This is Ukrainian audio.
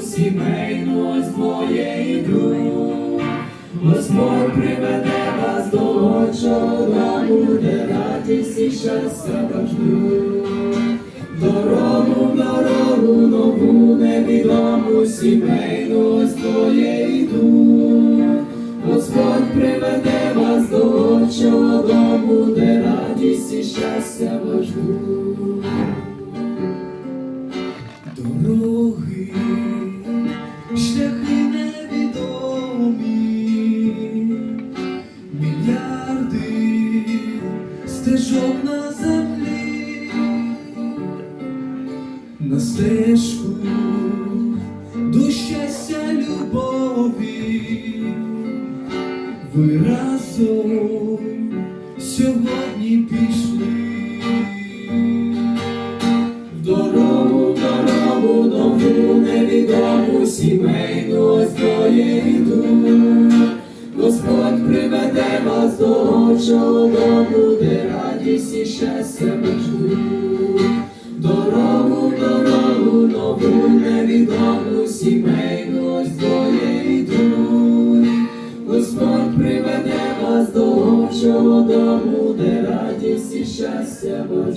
сімейну ось двоє йду. Господь приведе вас до очого дому, де радість і щастя вас ждуть. Дорогу, дорогу, нову невідому сімейну ось твоє йду. Господь приведе вас до очого дому, де радість і щастя вас стежок на землі, на стежку до щастя любові, ви разом сьогодні пішли. Невідому сімейну ось твоє йду. Господь приведе вас до очого дому, нову невідому сімейну ось твоє йду. Господь приведе вас до общого дому, де радість і щастя вас